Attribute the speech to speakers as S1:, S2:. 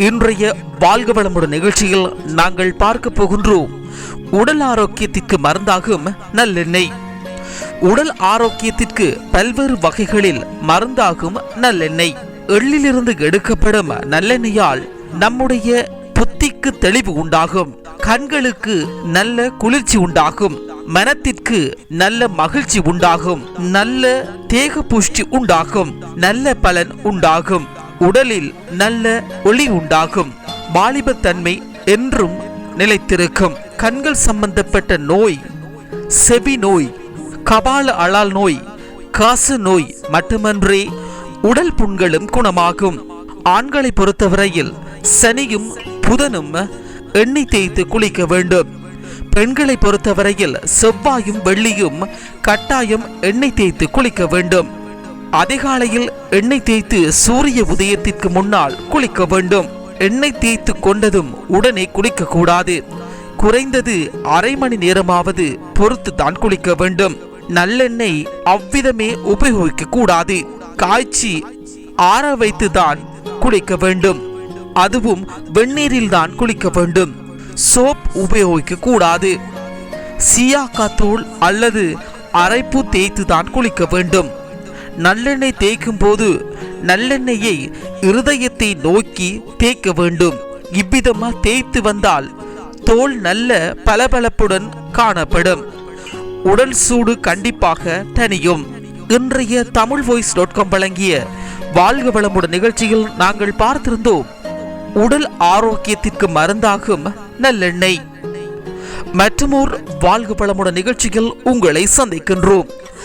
S1: இன்றைய வாழ்க வளமுடன் நிகழ்ச்சியில் நாங்கள் பார்க்க போகின்றோம். உடல் ஆரோக்கியத்திற்கு மருந்தாகும் நல்லெண்ணெய். உடல் ஆரோக்கியத்திற்கு பல்வேறு வகைகளில் மருந்தாகும் நல்லெண்ணெய். எள்ளிலிருந்து எடுக்கப்படும் நல்லெண்ணெயால் நம்முடைய புத்திக்கு தெளிவு உண்டாகும். கண்களுக்கு நல்ல குளிர்ச்சி உண்டாகும். மனத்திற்கு நல்ல மகிழ்ச்சி உண்டாகும். நல்ல தேக புஷ்டி உண்டாகும். நல்ல பலன் உண்டாகும். உடலில் நல்ல ஒளி உண்டாகும். வாலிபத்தன்மை என்றும் நிலைத்திருக்கும். கண்கள் சம்பந்தப்பட்ட நோய் செவி நோய் கபால அழால் நோய் காசு நோய் மட்டுமன்றி உடல் புண்களும் குணமாகும். ஆண்களை பொறுத்தவரையில் சனியும் புதனும் எண்ணெய் தேய்த்து குளிக்க வேண்டும். பெண்களை பொறுத்தவரையில் செவ்வாயும் வெள்ளியும் கட்டாயம் எண்ணெய் தேய்த்து குளிக்க வேண்டும். அதிகாலையில் எண்ணெய் தேய்த்து சூரிய உதயத்திற்கு முன்னால் குளிக்க வேண்டும். எண்ணெய் தேய்த்து கொண்டதும் உடனே குளிக்க கூடாது குறைந்தது அரை மணி நேரமாவது பொறுத்து தான் குளிக்க வேண்டும். நல்லெண்ணெய் அவ்விதமே உபயோகிக்க கூடாது காய்ச்சி ஆற வைத்து தான் குளிக்க வேண்டும். அதுவும் வெந்நீரில் தான் குளிக்க வேண்டும். சோப் உபயோகிக்க கூடாது சியாக்கா தூள் அல்லது அரைப்பு தேய்த்து தான் குளிக்க வேண்டும். நல்லெண்ணெய் தேய்க்கும் போது நல்லெண்ணெயை இருதயத்தை நோக்கி தேய்க்க வேண்டும். இவ்விதமாக தேய்த்து வந்தால் தோல் நல்ல பளபளப்புடன் காணப்படும். உடல் சூடு கண்டிப்பாக தனியும் இன்றைய தமிழ் வாய்ஸ் டாட் காம் வழங்கிய வாழ்க வளமுடன் நிகழ்ச்சியில் நாங்கள் பார்த்திருந்தோம் உடல் ஆரோக்கியத்திற்கு மருந்தாகும் நல்லெண்ணெய். மற்றுமோர் வாழ்க வளமுடன் நிகழ்ச்சியில் உங்களை சந்திக்கின்றோம்.